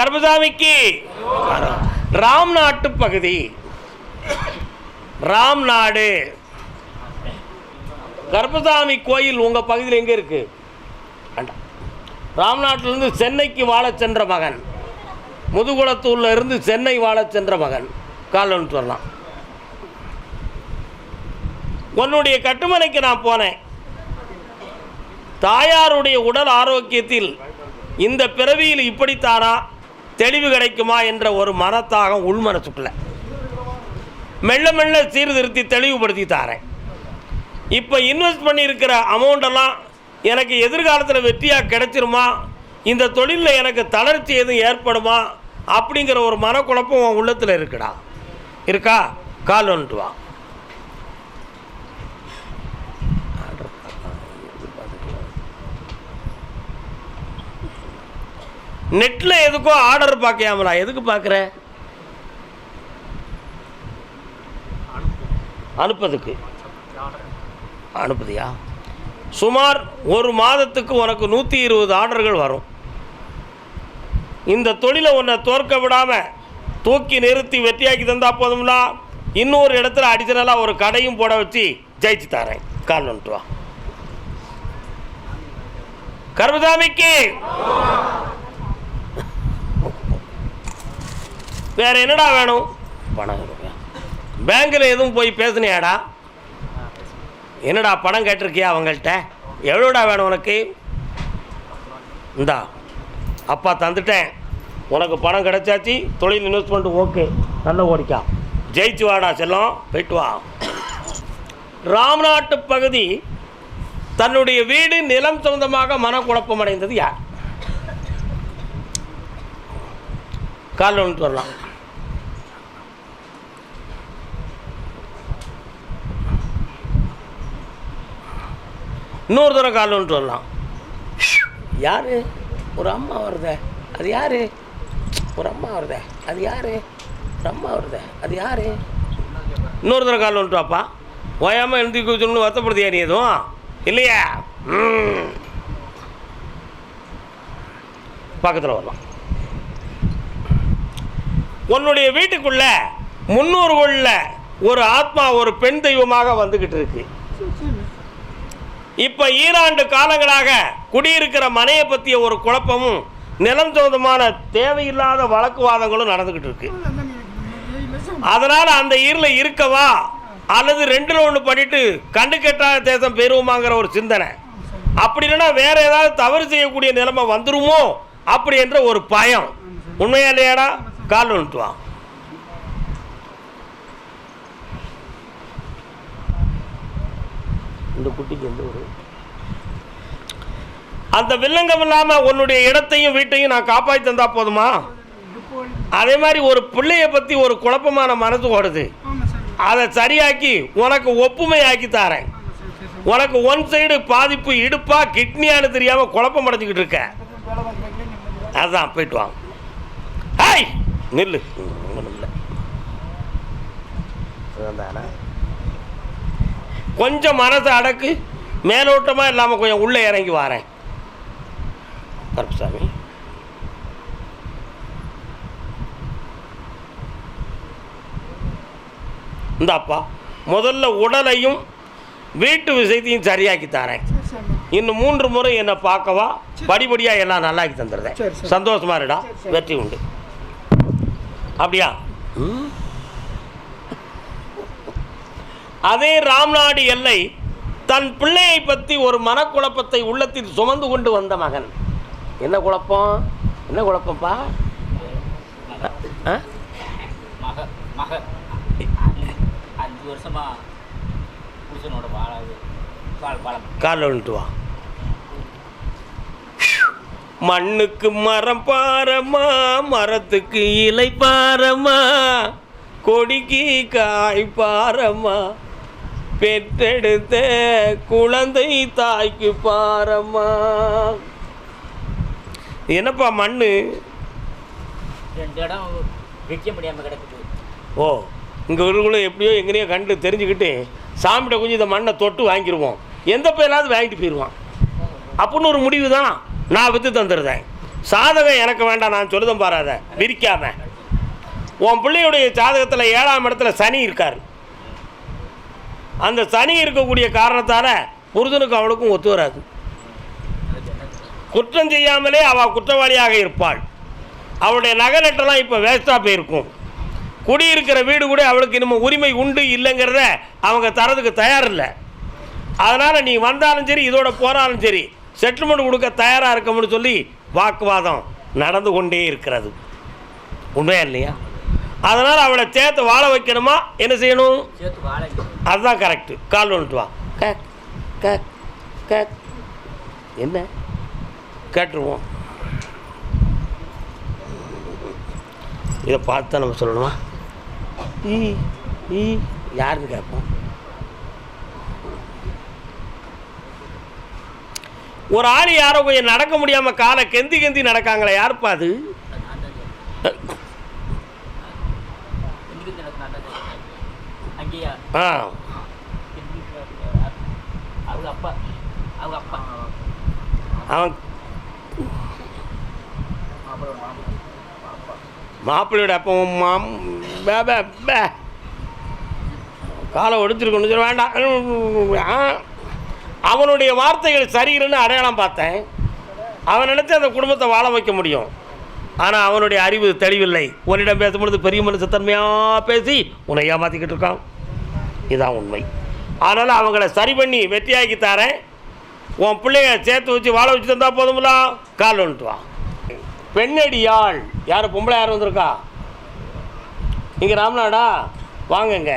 கர்மசாமிக்கு. ராம் நாட்டு பகுதி. ராம் நாடு. கர்மசாமி கோயில் உங்கள் பகுதியில் எங்கே இருக்கு? வேண்டாம் ராம்நாட்டிலிருந்து சென்னைக்கு வாழச் சென்ற மகன். முதுகுளத்தூரில் இருந்து சென்னை வாழச் சென்ற மகன். கால் சொல்லலாம் உன்னுடைய கட்டுமனைக்கு நான் போனேன். தாயாருடைய உடல் ஆரோக்கியத்தில் இந்த பிறவியில் இப்படித்தானா? தெளிவு கிடைக்குமா என்ற ஒரு மனத்தாகம் உள்மனசுக்குள்ள மெல்ல மெல்ல சீர்திருத்தி தெளிவுபடுத்தி தாரேன். இப்போ இன்வெஸ்ட் பண்ணியிருக்கிற அமௌண்டெல்லாம் எனக்கு எதிர்காலத்தில் வெற்றியாக கிடைச்சிருமா? இந்த தொழிலில் எனக்கு தளர்ச்சி எதுவும் ஏற்படுமா? அப்படிங்கிற ஒரு மனக்குழப்பம் உன் உள்ளத்தில் இருக்குடா. இருக்கா? கால் வந்துட்டு வா நெட்டில் எதுக்கோ ஆர்டர் பார்க்கையாமலா எதுக்கு பார்க்குற அனுப்பதுக்கு. அனுப்புதியா? சுமார் ஒரு மாதத்துக்கு உனக்கு நூற்றி இருபது ஆர்டர்கள் வரும். இந்த தொழிலை உன்னை தோற்க விடாமல் தூக்கி நிறுத்தி வெற்றியாக்கி தந்தால் போதும்னா இன்னொரு இடத்துல அடிஷனலாக ஒரு கடையும் போட வச்சு ஜெயிச்சு தரேன். கால் வந்துட்டு வா. கர்மசாமிக்கு வேறு என்னடா வேணும்? பணம் ரூபாயா பேங்க்கில் எதுவும் போய் பேசுனியாடா? என்னடா பணம் கேட்டிருக்கியா அவங்கள்ட்ட? எவ்வளோடா வேணும் உனக்கு? இந்தா அப்பா தந்துட்டேன். உனக்கு பணம் கிடைச்சாச்சு தொழில் இன்வெஸ்ட்மெண்ட் ஓகே. நல்ல ஓடிக்கா. ஜெயிச்சு வாடா செல்லம். போயிட்டு வா. ராம்நாட்டு பகுதி தன்னுடைய வீடு நிலம் சொந்தமாக மனக்குழப்பம் அடைந்தது யார்? காலில் வந்துட்டு வரலாம். இன்னொரு தடவை காலில் வந்துட்டு வரலாம். யாரு? ஒரு அம்மா வருதே. அது யாரு? ஒரு அம்மா வருதே. அது யாரு? ஒரு அம்மா வருதே. அது யாரு? இன்னொரு தடவை காலில் விழுந்து வாப்பா. ஓயாமல் எழுதி குதிச்சோம்னு வருத்தப்படுத்தியா நீ எதுவும்? இல்லையா? பக்கத்தில் வரலாம். உன்னுடைய வீட்டுக்குள்ள முன்னோர்களில் ஒரு ஆத்மா ஒரு பெண் தெய்வமாக வந்துக்கிட்டு இருக்கு. இப்போ ஈராண்டு காலங்களாக குடியிருக்கிற மனையை பற்றிய ஒரு குழப்பமும் நிலம் சொந்தமான தேவையில்லாத வழக்குவாதங்களும் நடந்துக்கிட்டு இருக்கு. அதனால் அந்த ஈரில் இருக்கவா அல்லது ரெண்டில் ஒன்று பண்ணிட்டு கண்டு கெட்டாத தேசம் பெறுவோமாங்கிற ஒரு சிந்தனை. அப்படி இல்லைன்னா வேறு ஏதாவது தவறு செய்யக்கூடிய நிலைமை வந்துருமோ அப்படி என்ற ஒரு பயம். உண்மையா இல்லையாடா? கால் வா. இந்த குட்டிக்கு எந்த ஒரு அந்த வில்லங்கம் இல்லாமல் உன்னுடைய இடத்தையும் வீட்டையும் நான் காப்பாற்றி தந்தா போதுமா? அதே மாதிரி ஒரு பிள்ளைய பற்றி ஒரு குழப்பமான மனசு ஓடுது. அதை சரியாக்கி உனக்கு ஒப்புமை ஆக்கி தாரேன். உனக்கு ஒன் சைடு பாதிப்பு இடுப்பா கிட்னியான்னு தெரியாமல் குழப்பம் அடைஞ்சிக்கிட்டு இருக்க. அதான் போயிட்டு வாங்க ஹாய்! நில்லு. ஒன்றும் இல்லை கொஞ்சம் மனசை அடக்கு. மேலோட்டமாக இல்லாமல் கொஞ்சம் உள்ளே இறங்கி வரேன். கருப்புசாமி இந்தாப்பா முதல்ல உடலையும் வீட்டு விஷயத்தையும் சரியாக்கி தரேன். இன்னும் மூன்று முறை என்னை பார்க்கவா படிப்படியாக எல்லாம் நல்லாக்கி தந்துடுறேன். சந்தோஷமா இருடா. வெற்றி உண்டு. அப்படியா? அதே ராம்நாடு எல்லை தன் பிள்ளையை பற்றி ஒரு மனக்குழப்பத்தை உள்ளத்தில் சுமந்து கொண்டு வந்த மகன். என்ன குழப்பம்? என்ன குழப்பம்ப்பா ஆ? மக மக அஞ்சு வருஷமா புருஷனோட வாழாது. வாழ் பழம் காலில் வந்துட்டு வா. மண்ணுக்கு மரம் பாரமா மரத்துக்கு இலை பாரமா கொடிக்கு காய் பாரமா பெற்றெடுத்த குழந்தை தாய்க்கு பாரமா. என்னப்பா மண்ணு? ரெண்டு இடம் வைக்க முடியாமல் கிடக்குது. ஓ இங்கே இருக்கிறவங்களும் எப்படியோ எங்கேயோ கண்டு தெரிஞ்சுக்கிட்டு சாமிகிட்ட கொஞ்சம் இந்த மண்ணை தொட்டு வாங்கிடுவோம் எந்த பேராவது வாங்கிட்டு போயிடுவான் அப்படின்னு ஒரு முடிவு தான் நான் விற்று தந்துடுறேன் சாதகம் எனக்கு வேண்டாம் நான் சொல்லுதம் பாராத விரிக்காம. உன் பிள்ளையுடைய ஜாதகத்தில் ஏழாம் இடத்துல சனி இருக்கார். அந்த சனி இருக்கக்கூடிய காரணத்தால் புருதனுக்கு அவளுக்கும் ஒத்து வராது. குற்றம் செய்யாமலே அவள் குற்றவாளியாக இருப்பாள். அவளுடைய நகலட்டெல்லாம் இப்போ வேஸ்ட்டாக போயிருக்கும். குடியிருக்கிற வீடு கூட அவளுக்கு இனிமேல் உரிமை உண்டு இல்லைங்கிறத அவங்க தரதுக்கு தயார் இல்லை அதனால் நீ வந்தாலும் சரி இதோட போனாலும் சரி செட்டில்மெண்ட் கொடுக்க தயாராக இருக்கணும்னு சொல்லி வாக்குவாதம் நடந்து கொண்டே இருக்கிறது. உண்மையா இல்லையா? அதனால் அவளை சேர்த்து வாழ வைக்கணுமா? என்ன செய்யணும்? அதுதான் கரெக்டு கால் வந்துட்டு வா. கேக் கேக் கேக் என்ன? கேட்டுருவோம். இதை பார்த்து தான் நம்ம சொல்லணுமா? ஈ ஈ யாருன்னு கேட்போம். ஒரு ஆள் யாரோ கொஞ்சம் நடக்க முடியாமல் காலை கெந்தி கெந்தி நடக்காங்களே யாருப்பா அது? ஆ. அவன் மாப்பிள்ளையோட அப்போ மாம் பே பே பே. காலை ஒடுத்துருக்கணும் வேண்டாம். ஆ. அவனுடைய வார்த்தைகள் சரியில்லைன்னு அடையாளம் பார்த்தேன். அவன் நினச்சி அந்த குடும்பத்தை வாழ வைக்க முடியும். ஆனால் அவனுடைய அறிவு தெளிவில்லை. உன்னிடம் பேசும்பொழுது பெரிய மனுஷத்தன்மையாக பேசி உன்னை ஏமாற்றிக்கிட்டு இருக்கான். இதுதான் உண்மை. அதனால் அவங்கள சரி பண்ணி வெற்றியாக்கி தரேன். உன் பிள்ளைய சேர்த்து வச்சு வாழ வச்சு தந்தால் போதுமில்ல கால் வந்துட்டு வா. பெண்ணடியாள். யார்? பொம்பளை யார் வந்திருக்கா? இங்கே ராம்நாடா வாங்கங்க.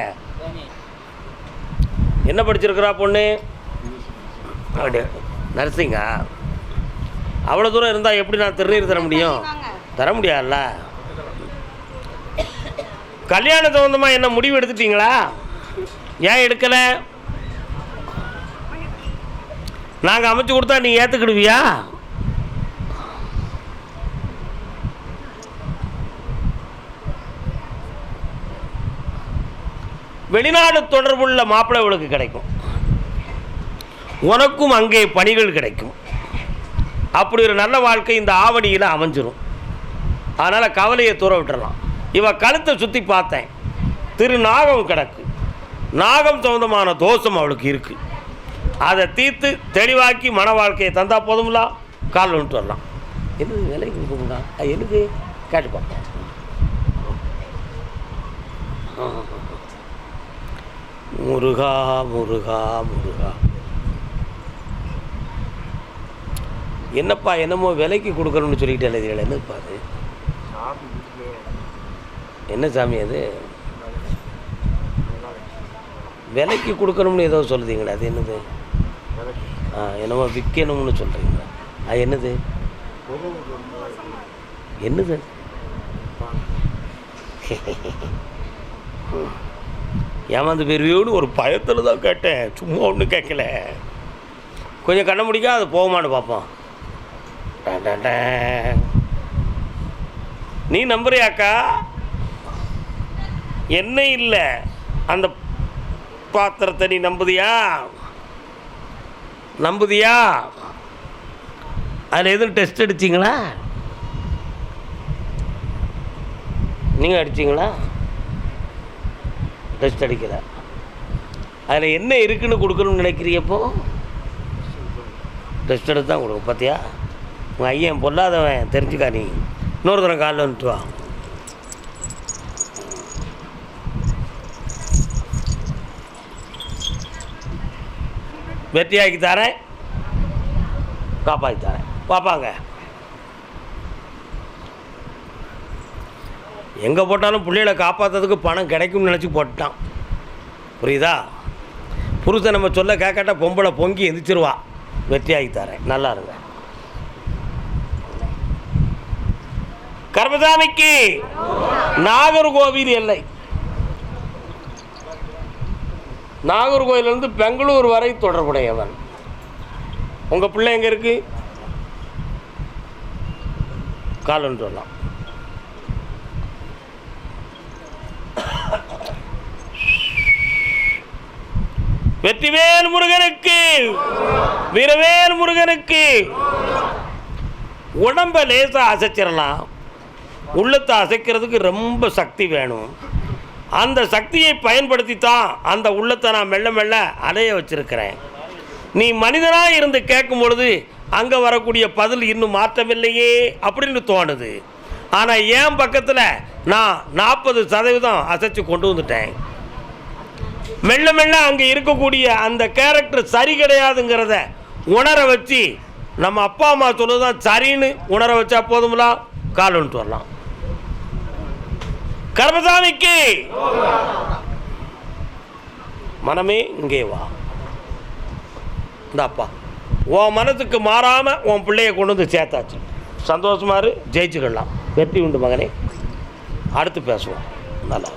என்ன படிச்சிருக்கிறா பொண்ணு? அப்படி. நர்சிங்கா? அவ்வளோ தூரம் இருந்தால் எப்படி நான் திருநீர் தர முடியும்? தர முடியாதுல்ல? கல்யாண சம்மந்தமாக என்ன முடிவு எடுத்துட்டீங்களா? ஏன் எடுக்கலை? நாங்கள் அமைச்சு கொடுத்தா நீ ஏற்றுக்கிடுவியா வெளிநாடு தொடர்புள்ள மாப்பிள்ளை இவளுக்கு கிடைக்கும். உனக்கும் அங்கே பணிகள் கிடைக்கும். அப்படி ஒரு நல்ல வாழ்க்கை இந்த ஆவணியில் அமைஞ்சிரும். அதனால் கவலையை தூர விட்டுறலாம் இவன் கழுத்தை சுற்றி பார்த்தேன். திரு நாகம் கிடக்கு. நாகம் சொந்தமான தோஷம் அவளுக்கு இருக்குது அதை தீர்த்து தெளிவாக்கி மன வாழ்க்கையை தந்தா போதும்லா? கால் வந்துட்டு வரலாம். என்னது விலைக்கு கொடுக்குங்களா எனக்கு கேட்டு பார்ப்போம். முருகா முருகா முருகா. என்னப்பா என்னமோ விலைக்கு கொடுக்கணும்னு சொல்லிட்டு எழுதிகள் என்னப்பா அது? என்ன சாமி அது? விலைக்கு கொடுக்கணும்னு ஏதோ சொல்லுதீங்களே அது என்னது? ஆ என்னமோ விற்கணும்னு சொல்கிறீங்களா அது என்னது? என்னது? ஏமாந்து பெருவியோன்னு ஒரு பயத்தில் தான் கேட்டேன். சும்மா ஒன்றும் கேட்கல. கொஞ்சம் கண்ண முடிக்கா அது போகுமான்னு பார்ப்போம். நீ நம்புறியாக்கா? என்ன இல்லை. அந்த பாத்திரத்தை நீ நம்புதியா? நம்புதியா? அதில் எதுவும் டெஸ்ட் அடிச்சிங்களா? நீங்கள் அடிச்சிங்களா? டெஸ்ட் அடிக்கிற அதில் என்ன இருக்குன்னு கொடுக்கணும்னு நினைக்கிறீப்போ டெஸ்ட் எடுத்து தான் கொடுக்கும் பார்த்தியா உங்கள் ஐயன் பொல்லாதவன் தெரிஞ்சுக்கா நீ இன்னொரு தரம் காலில் வந்துட்டு வா. வெற்றியாக்கி தரேன். காப்பாற்றி தரேன். பார்ப்பாங்க எங்கே போட்டாலும் பிள்ளைகளை காப்பாற்றுறதுக்கு பணம் கிடைக்கும்னு நினச்சி போட்டான் புரியுதா? புருஷன் நம்ம சொல்ல கேட்காட்டா பொம்பளை பொங்கி எந்திரிச்சிருவா. வெற்றியாகி தரேன். நல்லா இருங்க. கர்மசாமிக்கு நாகர்கோவில் எல்லை. நாகர்கோவிலிருந்து பெங்களூர் வரை தொடர்புடையவன். உங்கள் பிள்ளை எங்கே இருக்கு? காலன்னு சொல்லலாம் வெற்றிவேல் முருகனுக்கு வீரவேல் முருகனுக்கு உடம்பை லேசாக அசைச்சிடலாம். உள்ளத்தை அசைக்கிறதுக்கு ரொம்ப சக்தி வேணும். அந்த சக்தியை பயன்படுத்தி தான் அந்த உள்ளத்தை நான் மெல்ல மெல்ல அலைய வச்சிருக்கிறேன். நீ மனிதனாக இருந்து கேட்கும் பொழுது அங்கே வரக்கூடிய பதில் இன்னும் மாற்றமில்லையே அப்படின்னு தோணுது. ஆனால் என் பக்கத்தில் நான் நாற்பது சதவீதம் அசைச்சு கொண்டு வந்துட்டேன். மெல்ல மெல்ல அங்கே இருக்கக்கூடிய அந்த கேரக்டர் சரி கிடையாதுங்கிறத உணர வச்சு நம்ம அப்பா அம்மா சொல்லுதான் சரின்னு உணர வச்சா போதுங்களா கால் வந்துட்டு வரலாம். கர்மசாமிக்கு. மனமே இங்கே வா. இந்தாப்பா உன் மனத்துக்கு மாறாமல் உன் பிள்ளைய கொண்டு வந்து சேர்த்தாச்சு. சந்தோஷமாக இரு ஜெயிச்சுக்கலாம். வெற்றி உண்டு மகனே. அடுத்து பேசுவோம். நல்லா.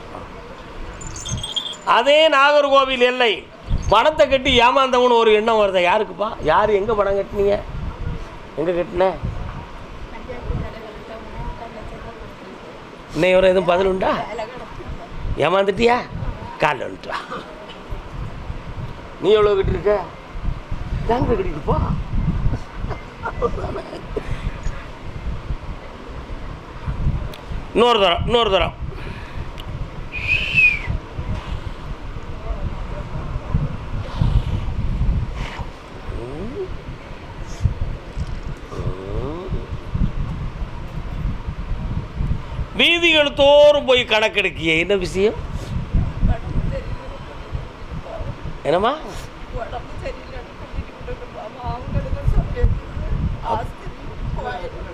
அதே நாகர்கோவில் எல்லை. பணத்தை கட்டி ஏமாந்தவனு ஒரு எண்ணம் வருதா? யாருக்குப்பா? யார் எங்கே பணம் கட்டினீங்க? எங்கே கட்டினேன் இன்னும் ஒரு எதுவும் பதில் உண்டா? ஏமாந்துட்டியா? காலில் வந்துட்டா நீ எவ்வளோ கட்டிருக்க தாங்க கட்டிட்டு போ. இன்னொரு தரம் இன்னொரு தரம். வீதிகள் தோறும் போய் கணக்கெடுக்கிய. என்ன விஷயம்? என்னம்மா? உடம்பு சரியில்லைன்னு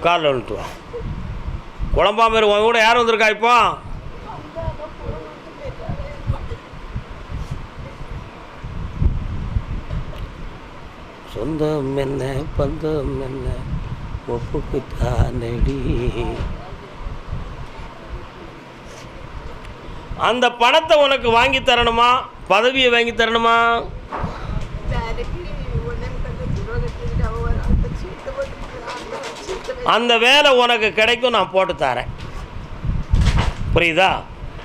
காலில் வந்துட்டு வா. குழம்பாம இருக்கும் கூட யார் வந்திருக்கா இப்போ? சொந்தம் என்ன பந்தம் என்ன? ஒப்புக்கு தானடி அந்த பணத்தை உனக்கு வாங்கி தரணுமா? பதவியை வாங்கி தரணுமா? அந்த வேலை உனக்கு கிடைக்கும் நான் போட்டு தரேன். புரியுதா?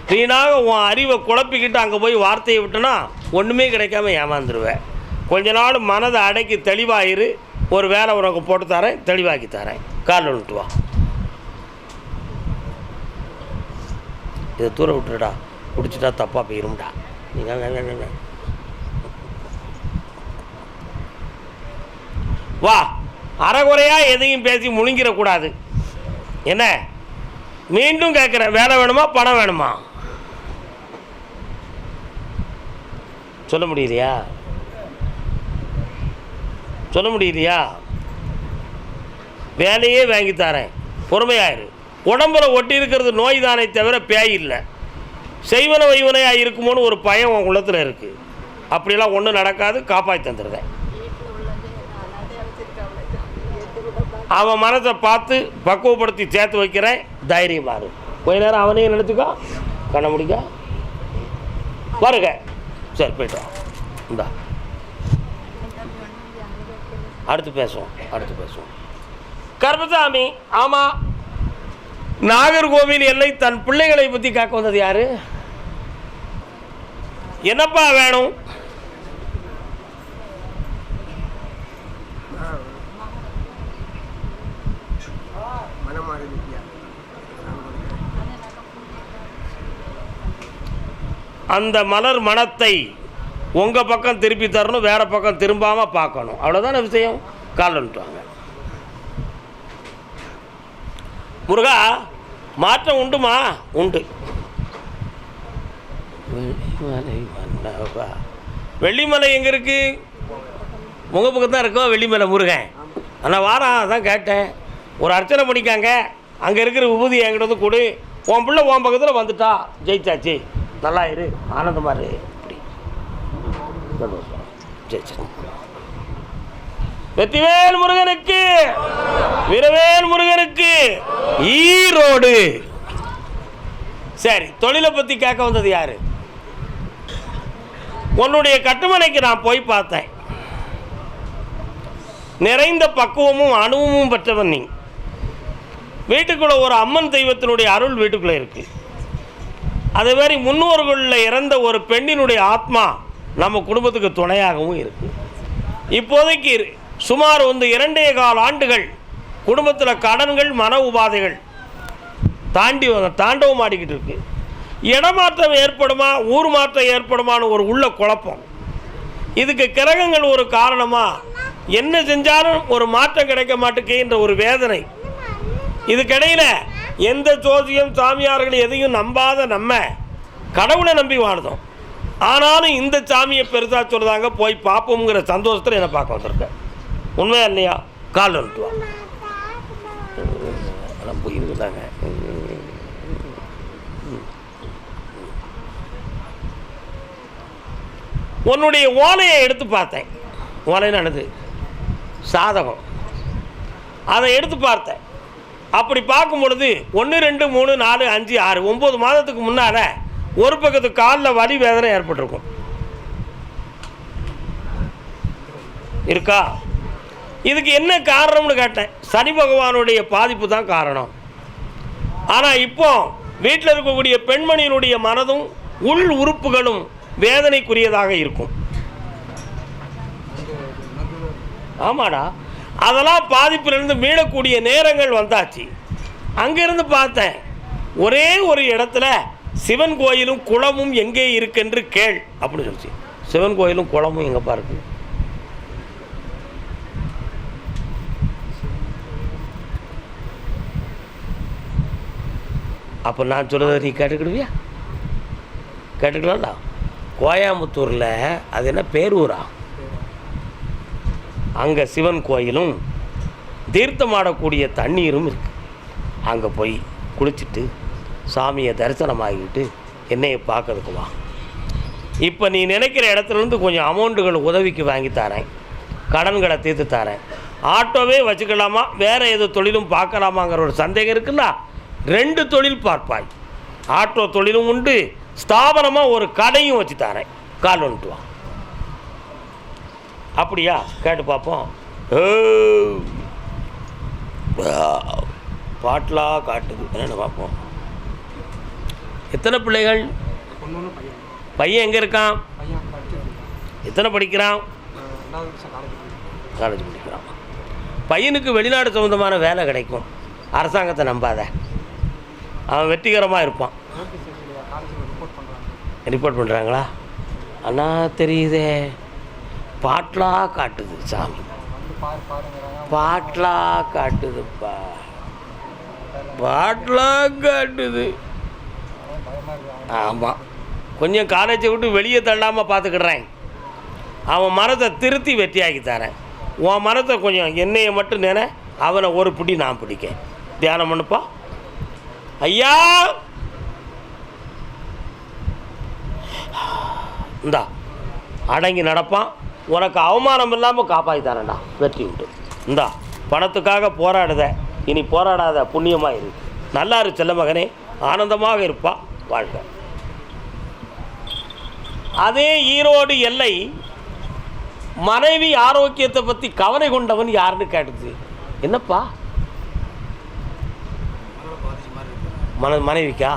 வீணாக உன் அறிவை குழப்பிக்கிட்டு அங்கே போய் வார்த்தையை விட்டுனா ஒன்றுமே கிடைக்காம ஏமாந்துருவேன் கொஞ்ச நாள் மனதை அடக்கி தெளிவாயிரு. ஒரு வேலை உனக்கு போட்டு தரேன் தெளிவாக்கி தரேன். காலில் விட்டு வா. இதை தூர விட்டுருடா. குடிச்சிட்டா தப்பாக போயிரும்டா. நீங்கள் வா. அறகுறையாக எதையும் பேசி முழுங்கிடக்கூடாது. என்ன? மீண்டும் கேட்குறேன் வேலை வேணுமா? பணம் வேணுமா? சொல்ல முடியலையா? சொல்ல முடியலையா? வேலையே வாங்கி தரேன். பொறுமையாயிரு. உடம்புல ஒட்டி இருக்கிறது நோய் தானே தவிர பேய் இல்லை. செய்வன வைவனையாக இருக்குமோன்னு ஒரு பயம் உன் உள்ளத்தில் இருக்குது அப்படிலாம் ஒன்றும் நடக்காது காப்பாற்றி தந்துடுறேன் அவன் மனத்தை பார்த்து பக்குவப்படுத்தி சேர்த்து வைக்கிறேன் தைரியமாக இரு. கொஞ்ச நேரம் அவனையும் நினச்சிக்கோ கண்ண முடிக்க. வருக. சரி போயிட்டு இந்தா. அடுத்து பேசுவோம் அடுத்து பேசுவோம். கர்மசாமி ஆமாம் நாகர்கோவில் எல்லை தன் பிள்ளைகளை பற்றி காக்க வந்தது யாரு? என்னப்பா வேணும்? அந்த மலர் மனத்தை உங்கள் பக்கம் திருப்பி தரணும் வேற பக்கம் திரும்பாமல் பார்க்கணும். அவ்வளோதான விஷயம்? காலன்ட்டுவாங்க முருகா மாற்றம் உண்டுமா? உண்டு. வெள்ளிமலை எங்கே இருக்குது உங்கள் பக்கம் தான் இருக்கோ? வெள்ளிமலை முருகன். ஆனால் வாரம் அதான் கேட்டேன். ஒரு அர்ச்சனை பண்ணிக்காங்க. அங்கே இருக்கிற விபூதி என்கிட்ட வந்து கொடு. உன் பிள்ளை உன் பக்கத்தில் வந்துட்டா. ஜெயிச்சாச்சு. நல்லா இரு. ஆனந்தமாக இரு. இப்படி. சந்தோஷம் வெற்றிவேல் முருகனுக்கு. வீரவேல் முருகனுக்கு. ஈரோடு. சரி தொழிலை பற்றி கேட்க வந்தது யாரு? உன்னுடைய கட்டுமனைக்கு நான் போய் பார்த்தேன். நிறைந்த பக்குவமும் அனுபவமும் பெற்றவன் நீ. வீட்டுக்குள்ள ஒரு அம்மன் தெய்வத்தினுடைய அருள் வீட்டுக்குள்ளே இருக்கு. அதே மாதிரி முன்னோர்களில் இறந்த ஒரு பெண்ணினுடைய ஆத்மா நம்ம குடும்பத்துக்கு துணையாகவும் இருக்கு. இப்போதைக்கு சுமார் வந்து இரண்டே கால் ஆண்டுகள் குடும்பத்தில் கடன்கள் மன உபாதைகள் தாண்டி தாண்டவும் தாண்டவம் ஆடிக்கிட்டு இருக்கு. இடமாற்றம் ஏற்படுமா ஊர் மாற்றம் ஏற்படுமான்னு ஒரு உள்ள குழப்பம். இதுக்கு கிரகங்கள் ஒரு காரணமா என்ன செஞ்சாலும் ஒரு மாற்றம் கிடைக்க மாட்டேங்குன்ற ஒரு வேதனை. இதுக்கிடையில எந்த ஜோதியம் சாமியார்கள் எதையும் நம்பாத நம்ம கடவுளை நம்பி வாழ்ந்தோம். ஆனாலும் இந்த சாமியை பெருசாக சொல்லுதாங்க போய் பார்ப்போங்கிற சந்தோஷத்தில் என்னை பார்க்க வந்திருக்கேன். உண்மையா இல்லையா? கால் வந்துட்டு வா. அதெல்லாம் உன்னுடைய ஓலையை எடுத்து பார்த்தேன். ஓலைன்னு என்னது? சாதகம். அதை எடுத்து பார்த்தேன். அப்படி பார்க்கும் பொழுது ஒன்று ரெண்டு மூணு நாலு அஞ்சு ஆறு ஒம்பது மாதத்துக்கு முன்னால் ஒரு பக்கத்து காலில் வலி வேதனை ஏற்பட்டிருக்கும். இருக்கா? இதுக்கு என்ன காரணம்னு கேட்டேன். சனி பகவானுடைய பாதிப்பு தான் காரணம். ஆனால் இப்போ வீட்டில் இருக்கக்கூடிய பெண்மணியினுடைய மனதும் உள் உறுப்புகளும் வேதனைக்குரியதாக இருக்கும். ஆமாடா. அதெல்லாம் பாதிப்பிலிருந்து மீளக்கூடிய நேரங்கள் வந்தாச்சு. அங்கிருந்து பார்த்தேன். ஒரே ஒரு இடத்துல சிவன் கோயிலும் குளமும் எங்கே இருக்கென்று கேள் அப்படின்னு சொல்லிச்சு. சிவன் கோயிலும் குளமும் எங்கப்பா இருக்கு? அப்போ நான் சொல்கிறத நீ கேட்டுக்கிடுவியா? கேட்டுக்கலாம்டா. கோயம்புத்தூரில் அது என்ன பேரூரா? அங்கே சிவன் கோயிலும் தீர்த்தமாடக்கூடிய தண்ணீரும் இருக்குது அங்கே போய் குளிச்சுட்டு சாமியை தரிசனமாகிட்டு என்னையை பார்க்கறதுக்கு வா. இப்போ நீ நினைக்கிற இடத்துலேருந்து கொஞ்சம் அமௌண்ட்டுகள் உதவிக்கு வாங்கி தரேன். கடன்களை தீர்த்து தரேன். ஆட்டோவே வச்சுக்கலாமா? வேறு எது தொழிலும் பார்க்கலாமாங்கிற ஒரு சந்தேகம் இருக்குல்ல ரெண்டு தொழில் பார்ப்பாய். ஆட்டோ தொழிலும் உண்டு ஸ்தாபனமாக ஒரு கடையும் வச்சு தரேன். கால் வந்துட்டு வா. அப்படியா? கேட்டு பார்ப்போம். ஓ. காட்டுது. என்னென்னு பார்ப்போம். எத்தனை பிள்ளைகள்? பையன் எங்கே இருக்கான்? எத்தனை படிக்கிறான்? காலேஜ் படிக்கிறான் பையனுக்கு வெளிநாடு சம்மந்தமான வேலை கிடைக்கும். அரசாங்கத்தை நம்பாத. அவன் வெற்றிகரமாக இருப்பான் நோட்டீஸ் இல்லையா காலேஜில் ரிப்போர்ட் பண்ணுறாங்க ரிப்போர்ட் பண்ணுறாங்களா அண்ணா தெரியுதே. பாட்டலாக காட்டுது சாமி. பாட்டலாக காட்டுதுப்பா. பாட்டலாக காட்டுது. ஆமாம் கொஞ்சம் காலேஜை விட்டு வெளியே தள்ளாமல் பார்த்துக்கிடுறேன் அவன் மரத்தை திருத்தி வெட்டியாக்கி தரேன். உன் மரத்தை கொஞ்சம் என்னையை மட்டும் நினை அவனை ஒரு பிடி நான் பிடிக்க தியானம் பண்ணுப்பா. ஐயா! இந்தா அடங்கி நடப்பான். உனக்கு அவமானம் இல்லாமல் காப்பாற்றி தரேன்டா வெற்றி உண்டு இந்தா பணத்துக்காக போராடுத. இனி போராடாத புண்ணியமாக இரு. நல்லா இரு செல்ல மகனே. ஆனந்தமாக இருப்பா. வாழ்க. அதே ஈரோடு எல்லை மனைவி ஆரோக்கியத்தை பற்றி கவலை கொண்டவன் யாருன்னு கேட்டுச்சு என்னப்பா? மன மனைவிக்கா?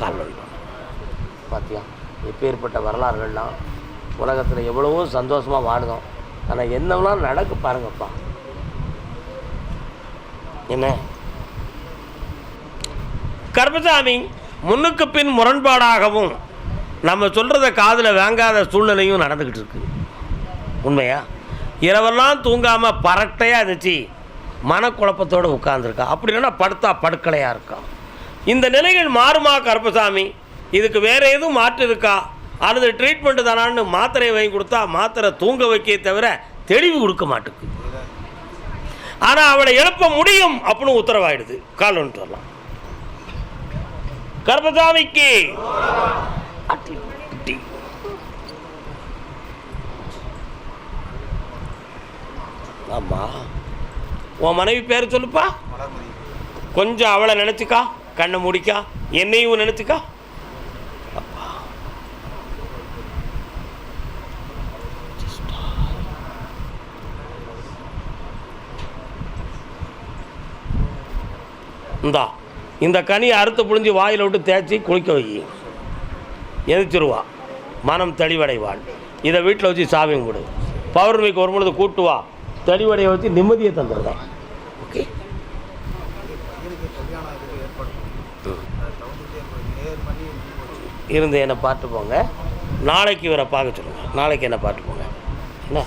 காரணம் பார்த்தியா எப்பேற்பட்ட வரலாறுகள்லாம் உலகத்தில் எவ்வளவோ சந்தோஷமாக வாடுதோம் ஆனால் என்னவெல்லாம் நடக்கு பாருங்கப்பா. என்ன? கர்மசாமி முன்னுக்கு பின் முரண்பாடாகவும் நம்ம சொல்கிறத காதில் வாங்காத சூழ்நிலையும் நடந்துக்கிட்டு இருக்கு. உண்மையா? இரவெல்லாம் தூங்காமல் பரட்டையாக இருந்துச்சு. மனக்குழப்பத்தோடு உட்காந்துருக்கா அப்படி இல்லைன்னா படுத்தா படுக்கலையாக இருக்கான் இந்த நிலைகள் மாறுமா கருப்பசாமி? இதுக்கு வேற எதுவும் மாற்று இருக்கா? அல்லது ட்ரீட்மெண்ட்டு தானான்னு மாத்திரையை வாங்கி கொடுத்தா மாத்திரை தூங்க வைக்க தவிர தெளிவு கொடுக்க மாட்டுக்கு. ஆனால் அவளை எழுப்ப முடியும் அப்படின்னு உத்தரவாயிடுது. கால் வரலாம். கர்பசாமிக்கு ஆமா. உன் மனைவி பேர் சொல்லுப்பா. கொஞ்சம் அவளை நினச்சிக்கா. கண்ணை முடிக்கா. என்னையும் நினச்சிக்கா. இந்தா இந்த கனியை அறுத்து புழிஞ்சு வாயில் விட்டு தேய்ச்சி குளிக்க வை. எந்திரிச்சிருவா. மனம் தெளிவடைவாள். இதை வீட்டில் வச்சு சாமி கும்பிடு பௌர்ணமிக்கு ஒரு பொழுது கூட்டு வா. தெளிவடைய வச்சு நிம்மதியை தந்துடுறேன். ஓகே இருந்து என்னை பார்த்து போங்க. நாளைக்கு இவரை பார்க்க சொல்லுங்கள் நாளைக்கு என்னை பார்த்து போங்க. என்ன?